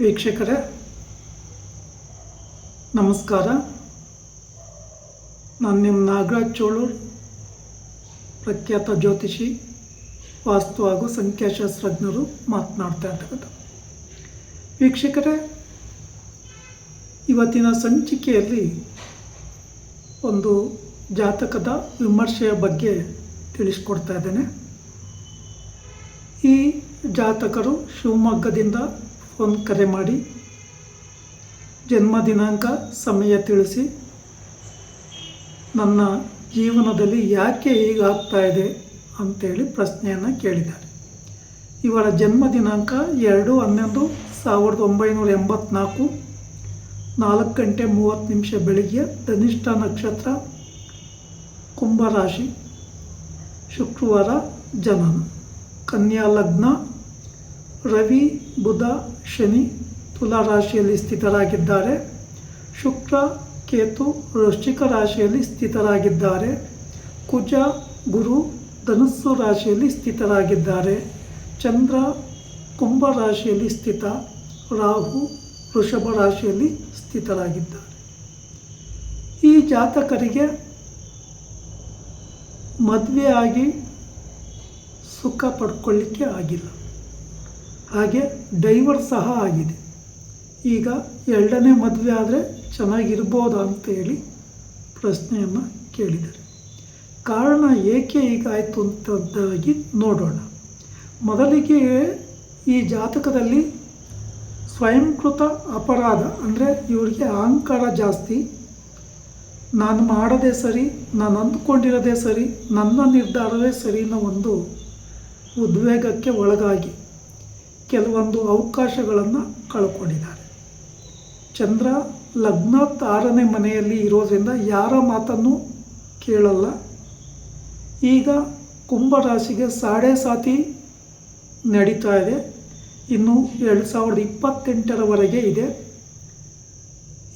ವೀಕ್ಷಕರೇ, ನಮಸ್ಕಾರ. ನಾನು ನಿಮ್ಮ ನಾಗರಾಜ್ ಚೋಳೂರ್, ಪ್ರಖ್ಯಾತ ಜ್ಯೋತಿಷಿ, ವಾಸ್ತು ಹಾಗೂ ಸಂಖ್ಯಾಶಾಸ್ತ್ರಜ್ಞರು ಮಾತನಾಡ್ತಾ ಇರ್ತಕ್ಕಂಥ ವೀಕ್ಷಕರೇ, ಇವತ್ತಿನ ಸಂಚಿಕೆಯಲ್ಲಿ ಒಂದು ಜಾತಕದ ವಿಮರ್ಶೆಯ ಬಗ್ಗೆ ತಿಳಿಸ್ಕೊಡ್ತಾ ಇದ್ದೇನೆ. ಈ ಜಾತಕರು ಶಿವಮೊಗ್ಗದಿಂದ ಫೋನ್ ಕರೆ ಮಾಡಿ, ಜನ್ಮ ದಿನಾಂಕ ಸಮಯ ತಿಳಿಸಿ. ನನ್ನ ಜೀವನದಲ್ಲಿ ಯಾಕೆ ಹೀಗಾಗ್ತಾ ಇದೆ ಅಂತೇಳಿ ಪ್ರಶ್ನೆಯನ್ನು ಕೇಳಿದ್ದಾರೆ. ಇವರ ಜನ್ಮ ದಿನಾಂಕ ಎರಡು ಹನ್ನೊಂದು ಸಾವಿರದ ಒಂಬೈನೂರ ಎಂಬತ್ನಾಲ್ಕು, ನಾಲ್ಕು ಗಂಟೆ ಮೂವತ್ತು ನಿಮಿಷ ಬೆಳಿಗ್ಗೆ ಧನಿಷ್ಠ ನಕ್ಷತ್ರ ಕುಂಭರಾಶಿ ಶುಕ್ರವಾರ ಜನನ, ಕನ್ಯಾ ಲಗ್ನ ರವಿ, ಬುಧ, ಶನಿ, ತುಲಾ ರಾಶಿಯಲ್ಲಿ ಸ್ಥಿತರಾಗಿದ್ದಾರೆ. ಶುಕ್ರ, ಕೇತು, ವೃಶ್ಚಿಕ ರಾಶಿಯಲ್ಲಿ ಸ್ಥಿತರಾಗಿದ್ದಾರೆ. ಕುಜ, ಗುರು, ಧನುಸ್ಸು ರಾಶಿಯಲ್ಲಿ ಸ್ಥಿತರಾಗಿದ್ದಾರೆ. ಚಂದ್ರ, ಕುಂಭ ರಾಶಿಯಲ್ಲಿ ಸ್ಥಿತ. ರಾಹು, ವೃಷಭ ರಾಶಿಯಲ್ಲಿ ಸ್ಥಿತರಾಗಿದ್ದಾರೆ. ಈ ಜಾತಕರಿಗೆ ಮದುವೆಯಾಗಿ ಸುಖ ಪಡ್ಕೊಳ್ಳಿಕ್ಕೆ ಆಗಿಲ್ಲ. ಹಾಗೆ ಡೈವರ್ಸ್ ಸಹ ಆಗಿದೆ. ಈಗ ಎರಡನೇ ಮದುವೆ ಆದರೆ ಚೆನ್ನಾಗಿರ್ಬೋದ ಅಂತ ಹೇಳಿ ಪ್ರಶ್ನೆಯನ್ನು ಕೇಳಿದ್ದಾರೆ. ಕಾರಣ ಏಕೆ ಹೀಗಾಯಿತು ಅಂತದ್ದಾಗಿ ನೋಡೋಣ. ಮೊದಲಿಗೆ ಈ ಜಾತಕದಲ್ಲಿ ಸ್ವಯಂಕೃತ ಅಪರಾಧ ಅಂದರೆ ಇವರಿಗೆ ಅಹಂಕಾರ ಜಾಸ್ತಿ. ನಾನು ಮಾಡೋದೇ ಸರಿ, ನಾನು ಅಂದ್ಕೊಂಡಿರೋದೇ ಸರಿ, ನನ್ನ ನಿರ್ಧಾರವೇ ಸರಿ ಅನ್ನೋ ಒಂದು ಉದ್ವೇಗಕ್ಕೆ ಒಳಗಾಗಿ ಕೆಲವೊಂದು ಅವಕಾಶಗಳನ್ನು ಕಳ್ಕೊಂಡಿದ್ದಾರೆ. ಚಂದ್ರ ಲಗ್ನ ಆರನೇ ಮನೆಯಲ್ಲಿ ಇರೋದ್ರಿಂದ ಯಾರ ಮಾತನ್ನು ಕೇಳಲ್ಲ. ಈಗ ಕುಂಭರಾಶಿಗೆ ಸಾಡೆ ಸಾತಿ ನಡೀತಾ ಇದೆ. ಇನ್ನು ಎರಡು ಸಾವಿರದ ಇಪ್ಪತ್ತೆಂಟರವರೆಗೆ ಇದೆ.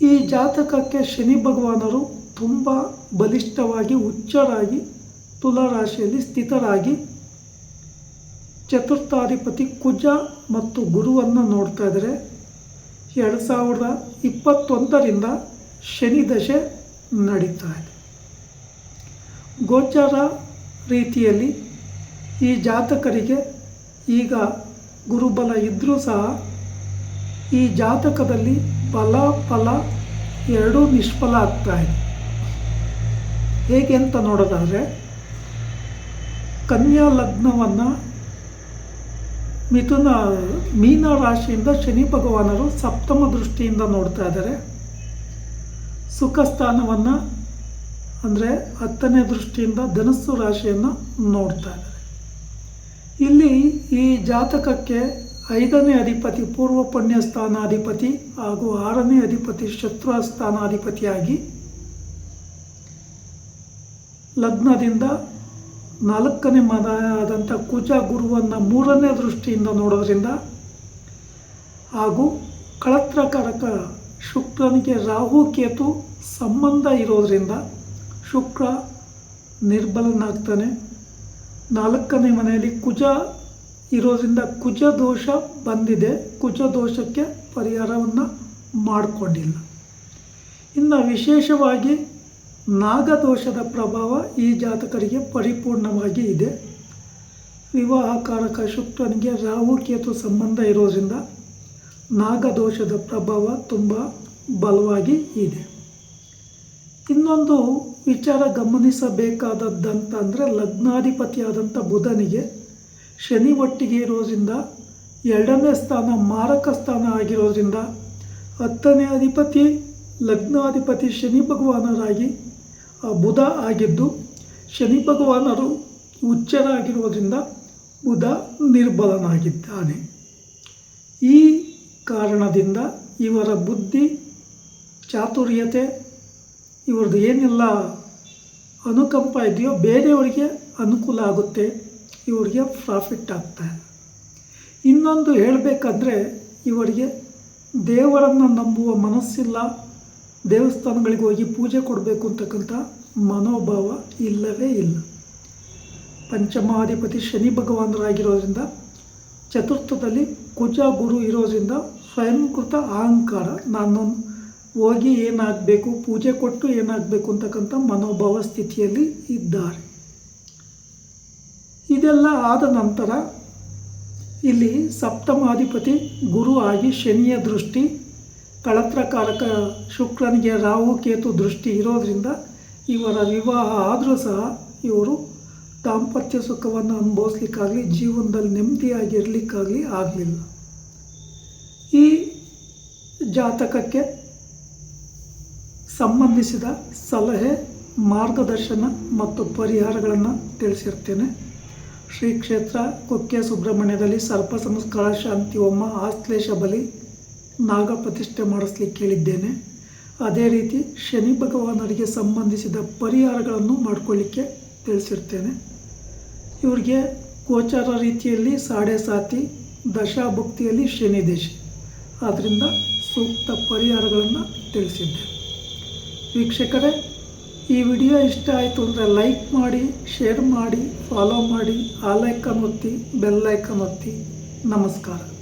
ಈ ಜಾತಕಕ್ಕೆ ಶನಿ ಭಗವಾನರು ತುಂಬ ಬಲಿಷ್ಠವಾಗಿ, ಹುಚ್ಚರಾಗಿ, ತುಲಾರಾಶಿಯಲ್ಲಿ ಸ್ಥಿತರಾಗಿ ಚತುರ್ಥಾಧಿಪತಿ ಕುಜ ಮತ್ತು ಗುರುವನ್ನು ನೋಡ್ತಾ ಇದ್ದರೆ. ಎರಡು ಸಾವಿರದ ಇಪ್ಪತ್ತೊಂದರಿಂದ ಶನಿ ದಶೆ ನಡೀತಾ ಇದೆ. ಗೋಚಾರ ರೀತಿಯಲ್ಲಿ ಈ ಜಾತಕರಿಗೆ ಈಗ ಗುರುಬಲ ಇದ್ದರೂ ಸಹ ಈ ಜಾತಕದಲ್ಲಿ ಫಲ ಫಲ ಎರಡೂ ನಿಷ್ಫಲ ಆಗ್ತಾ ಇದೆ. ಹೇಗೆ ಅಂತ ನೋಡೋದಾದರೆ, ಕನ್ಯಾ ಲಗ್ನವನ್ನು ಮಿಥುನ, ಮೀನ ರಾಶಿಯಿಂದ ಶನಿ ಭಗವಾನರು ಸಪ್ತಮ ದೃಷ್ಟಿಯಿಂದ ನೋಡ್ತಾ ಇದ್ದಾರೆ. ಸುಖ ಸ್ಥಾನವನ್ನು ಅಂದರೆ ಹತ್ತನೇ ದೃಷ್ಟಿಯಿಂದ ಧನಸ್ಸು ರಾಶಿಯನ್ನು ನೋಡ್ತಾ ಇದ್ದಾರೆ. ಇಲ್ಲಿ ಈ ಜಾತಕಕ್ಕೆ ಐದನೇ ಅಧಿಪತಿ ಪೂರ್ವ ಪುಣ್ಯ ಸ್ಥಾನಾಧಿಪತಿ ಹಾಗೂ ಆರನೇ ಅಧಿಪತಿ ಶತ್ರು ಸ್ಥಾನಾಧಿಪತಿಯಾಗಿ ಲಗ್ನದಿಂದ ನಾಲ್ಕನೇ ಮನ ಆದಂಥ ಕುಜ ಗುರುವನ್ನು ಮೂರನೇ ದೃಷ್ಟಿಯಿಂದ ನೋಡೋದ್ರಿಂದ ಹಾಗೂ ಕಳತ್ರಕಾರಕ ಶುಕ್ರನಿಗೆ ರಾಹು ಕೇತು ಸಂಬಂಧ ಇರೋದರಿಂದ ಶುಕ್ರ ನಿರ್ಬಲನಾಗ್ತಾನೆ. ನಾಲ್ಕನೇ ಮನೆಯಲ್ಲಿ ಕುಜ ಇರೋದರಿಂದ ಕುಜ ದೋಷ ಬಂದಿದೆ. ಕುಜ ದೋಷಕ್ಕೆ ಪರಿಹಾರವನ್ನು ಮಾಡಿಕೊಂಡಿಲ್ಲ. ಇನ್ನು ವಿಶೇಷವಾಗಿ ನಾಗದೋಷದ ಪ್ರಭಾವ ಈ ಜಾತಕರಿಗೆ ಪರಿಪೂರ್ಣವಾಗಿ ಇದೆ. ವಿವಾಹಕಾರಕ ಶುಕ್ರನಿಗೆ ರಾಹು ಕೇತು ಸಂಬಂಧ ಇರೋದ್ರಿಂದ ನಾಗದೋಷದ ಪ್ರಭಾವ ತುಂಬ ಬಲವಾಗಿ ಇದೆ. ಇನ್ನೊಂದು ವಿಚಾರ ಗಮನಿಸಬೇಕಾದದ್ದಂತಂದರೆ ಲಗ್ನಾಧಿಪತಿಯಾದಂಥ ಬುಧನಿಗೆ ಶನಿ ಒಟ್ಟಿಗೆ ಇರೋದ್ರಿಂದ ಎರಡನೇ ಸ್ಥಾನ ಮಾರಕ ಸ್ಥಾನ ಆಗಿರೋದ್ರಿಂದ ಹತ್ತನೇ ಅಧಿಪತಿ, ಲಗ್ನಾಧಿಪತಿ ಶನಿ ಭಗವಾನರಾಗಿ ಬುಧ ಆಗಿದ್ದು ಶನಿ ಭಗವಾನರು ಉಚ್ಚರಾಗಿರುವುದರಿಂದ ಬುಧ ನಿರ್ಬಲನಾಗಿದ್ದಾನೆ. ಈ ಕಾರಣದಿಂದ ಇವರ ಬುದ್ಧಿ, ಚಾತುರ್ಯತೆ ಇವ್ರದ್ದು ಏನೆಲ್ಲ ಅನುಕಂಪ ಇದೆಯೋ ಬೇರೆಯವರಿಗೆ ಅನುಕೂಲ ಆಗುತ್ತೆ, ಇವರಿಗೆ ಪ್ರಾಫಿಟ್ ಆಗ್ತಾ ಇನ್ನೊಂದು ಹೇಳಬೇಕಂದ್ರೆ ಇವರಿಗೆ ದೇವರನ್ನು ನಂಬುವ ಮನಸ್ಸಿಲ್ಲ ದೇವಸ್ಥಾನಗಳಿಗೆ ಹೋಗಿ ಪೂಜೆ ಕೊಡಬೇಕು ಅಂತಕ್ಕಂಥ ಮನೋಭಾವ ಇಲ್ಲವೇ ಇಲ್ಲ. ಪಂಚಮಾಧಿಪತಿ ಶನಿ ಭಗವಾನರಾಗಿರೋದ್ರಿಂದ ಚತುರ್ಥದಲ್ಲಿ ಕುಜ ಗುರು ಇರೋದ್ರಿಂದ ಸ್ವಯಂಕೃತ ಅಹಂಕಾರ, ನಾನು ಹೋಗಿ ಏನಾಗಬೇಕು, ಪೂಜೆ ಕೊಟ್ಟು ಏನಾಗಬೇಕು ಅಂತಕ್ಕಂಥ ಮನೋಭಾವ ಸ್ಥಿತಿಯಲ್ಲಿ ಇದ್ದಾರೆ. ಇದೆಲ್ಲ ಆದ ನಂತರ ಇಲ್ಲಿ ಸಪ್ತಮಾಧಿಪತಿ ಗುರು ಆಗಿ ಶನಿಯ ದೃಷ್ಟಿ ಕಳತ್ರಕಾರಕ ಶುಕ್ರನಿಗೆ ರಾಹು, ಕೇತು ದೃಷ್ಟಿ ಇರೋದ್ರಿಂದ ಇವರ ವಿವಾಹ ಆದರೂ ಸಹ ಇವರು ದಾಂಪತ್ಯ ಸುಖವನ್ನು ಅನುಭವಿಸ್ಲಿಕ್ಕಾಗಲಿ, ಜೀವನದಲ್ಲಿ ನೆಮ್ಮದಿಯಾಗಿರಲಿಕ್ಕಾಗಲಿ ಆಗಲಿಲ್ಲ. ಈ ಜಾತಕಕ್ಕೆ ಸಂಬಂಧಿಸಿದ ಸಲಹೆ, ಮಾರ್ಗದರ್ಶನ ಮತ್ತು ಪರಿಹಾರಗಳನ್ನು ತಿಳಿಸಿರ್ತೇನೆ. ಶ್ರೀ ಕ್ಷೇತ್ರ ಕುಕ್ಕೆ ಸುಬ್ರಹ್ಮಣ್ಯದಲ್ಲಿ ಸರ್ಪ ಸಂಸ್ಕಾರ ಶಾಂತಿ ಒಮ್ಮ ಆಶ್ಲೇಷ ಬಲಿ ನಾಗ ಪ್ರತಿಷ್ಠೆ ಮಾಡಿಸ್ಲಿಕ್ಕೆ ಕೇಳಿದ್ದೇನೆ. ಅದೇ ರೀತಿ ಶನಿ ಭಗವಾನರಿಗೆ ಸಂಬಂಧಿಸಿದ ಪರಿಹಾರಗಳನ್ನು ಮಾಡಿಕೊಳ್ಳಿಕ್ಕೆ ತಿಳಿಸಿರ್ತೇನೆ. ಇವರಿಗೆ ಗೋಚಾರ ರೀತಿಯಲ್ಲಿ ಸಾಡೆ ಸಾತಿ, ದಶಾಭುಕ್ತಿಯಲ್ಲಿ ಶನಿ ದೇಶ. ಆದ್ದರಿಂದ ಸೂಕ್ತ ಪರಿಹಾರಗಳನ್ನು ತಿಳಿಸಿದ್ದೆ ವೀಕ್ಷಕರೇ, ಈ ವಿಡಿಯೋ ಇಷ್ಟ ಆಯಿತು ಅಂದರೆ ಲೈಕ್ ಮಾಡಿ, ಶೇರ್ ಮಾಡಿ, ಫಾಲೋ ಮಾಡಿ, ಆ ಲೈಕನ್ ಒತ್ತಿ, ಬೆಲ್ ಲೈಕನ್ ಒತ್ತಿ. ನಮಸ್ಕಾರ.